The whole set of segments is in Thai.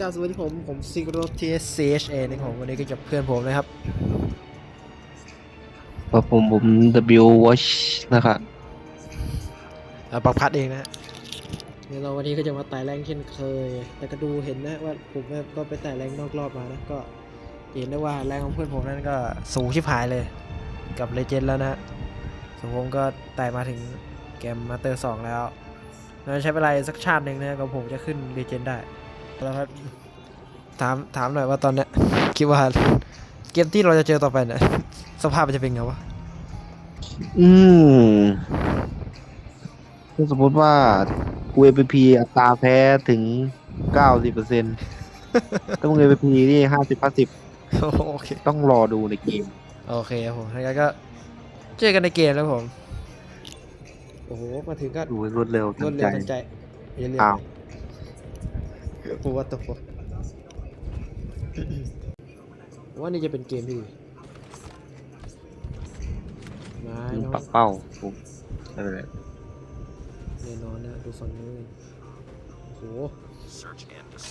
กราบสวัสดีผมผมซิกโรทีเอสซีเอชเอนะครับผมวันนี้ก็จะเพื่อนผมนะครับครับผมผม W Watch นะครับอ่าปักพัดเองนะฮะเดี๋ยวเราวันนี้ก็จะมาไต่แรงเช่นเคย แต่ก็ดูเห็นนะว่าผมเนี่ยก็ไปไต่แรงนอกรอบมานะก็เห็นได้ว่าแรงของเพื่อนผมนั้นก็สูงชิบหายเลย กับเลเจนด์แล้วนะฮะส่วนผมก็ไต่มาถึงเกมมาเตอร์สองแล้วเราใช้เวลาอีกสักชาติหนึ่งนะก็ผมจะขึ้นเลเจนด์ได้ แล้วครับถามถามหน่อยว่าตอนเนี้ยคิดว่าเกมที่เราจะเจอต่อไปเนี่ยสภาพมันจะเป็นไงวะอืมถ้าสมมติว่ากู MVP อัตราแพ้ถึง90%ถ้ามึง MVP นี่50 50โอเคต้องรอดูในเกม โอเคครับผมงั้นก็เจอกันในเกมแล้วผม โอ้โห มาถึงก็ดูรวดเร็วรวดเร็วทันใจเย็นเร็วอ้าว โอ้วัตถุว่านี่จะเป็นเกมที่ดีไมายิงเนาะปักเป้าผมนั่นแหละแน่นอนนะดูฝั่งนู้นโอ้โห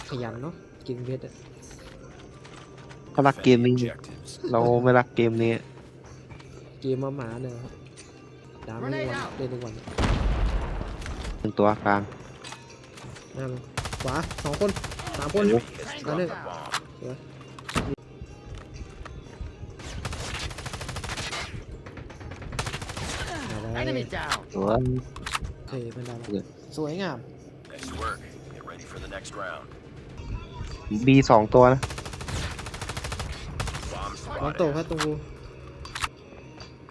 ขยันเนาะกินเพชรอะเขารักเกมนี้เราไม่รักเกมนี้ เกมมาหมาเนี่ยครับดามทุกวันเล่นทุกวันหนึ่งตัวกลางหน้ามัน ขวาสองคนสามคนอันหนึ่งสวยมาแล้ว Enemy down. ตัวเท่เป็นดาวสวยงาม Nice work. Get ready for the next round. B สองตัวนะ Bomb น้องโต spotted. ครับตรงกู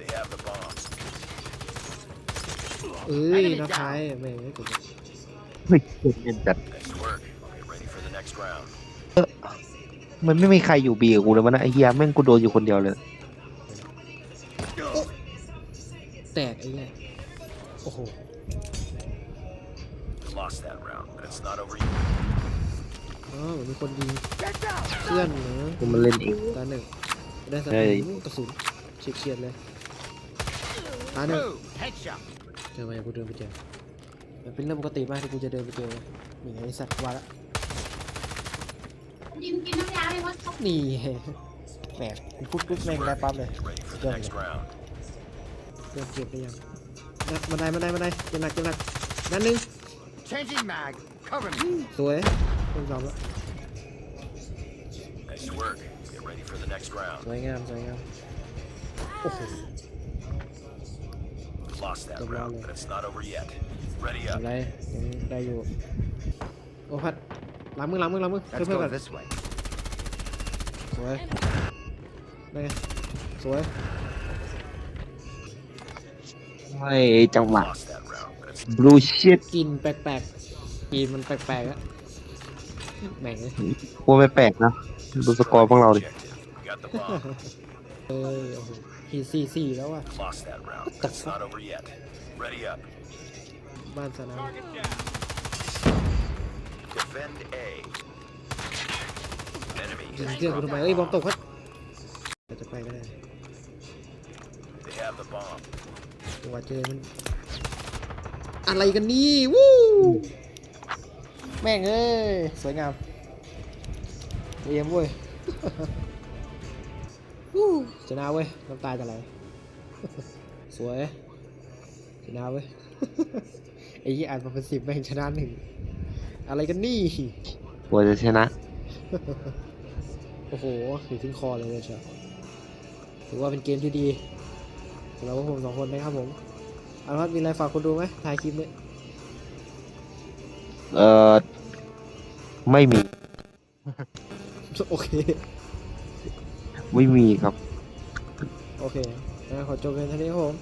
They have the bomb. เอ้ยน้าท้ายแม่งไม่กด เฮ้ยเล่นจัด Nice work. Get ready for the next round. มันไม่มีใครอยู่ B กับกูเลยมันนะไอ้เหี้ยแม่งกูโดนอยู่คนเดียวเลย แตกไอ้เนี่ยโอ้โห You lost that round, but it's not over yet. อ๋อเหมือนมีคนยิงเพื่อนเหรอกูมันเล่นเอง ตาหนึ่งได้สักเฮ้ยกระสุนเฉียดเฉียดๆเลยตาหนึ่ง Headshot. เจอมาอย่กูเดินไปเจอ มันเป็นเรื่องปกติมากที่กูจะเดินไปเจอนี่ไงไอ้สัตว์ว่าละดิมกินน้ำยาเลยว่าเขานี่แหมกูพูดปุ๊บแม่งได้ปั๊บเลย Get ready for the next round. เริ่มเก็บไปยังนะบันไดบันไดบันไดเก็บหนักเก็บหนักด้านหนึ่ง Changing mag. Cover me. สวยต้องยอมแล้ว Nice work. Get ready for the next round. สวยงามสวยงามโอ้โห Lost that Good round, round. but it's not over yet. Ready อะ up. ไรยังได้อยู่ โอ้พัดหลังมึงหลังมึงหลังมึงเพื่อนเพื่อนกัน this way. สวยได้ไงสวยไม่จังหวะ Lost that round, but it's blue shit กินแปลกๆกินมันแปลกๆอะแม่งเลยกูไม่แปลกนะ ดูสกอร์พวกเราดิ objective. We got the bomb. เอ้ยโอ้โหขีดสี่สี่แล้วอะ Lost that round, but it's not over yet. Ready up. บ้านสนาม Defend A. Enemy ยิง is เพื่อนกูทำไมเอ้ยบอมตกครับเราจะไปก็ได้ They have the bomb. จังหวะเจอมันอะไรกันนี่วู้แม่งเอ้ยสวยงามเยี่ยมเว้ยวู้ชนะเว้ยน้ำตาจะไหลสวยชนะเว้ย ไอ้ยี่อ่านมาเป็นสิบแม่งชนะหนึ่งอะไรกันนี่ กลัวจะชนะ โอ้โหถือถึงคอเลยเลยเชียวถือว่าเป็นเกมที่ดีสำหรับพวกผมสองคนนะครับผมเอาละครับมีอะไรฝากคนดูไหมถ่ายคลิปเนี่ยเอ่อไม่มี โอเค ไม่มีครับ โอเคงั้นขอจบเพียงเท่านี้ครับผม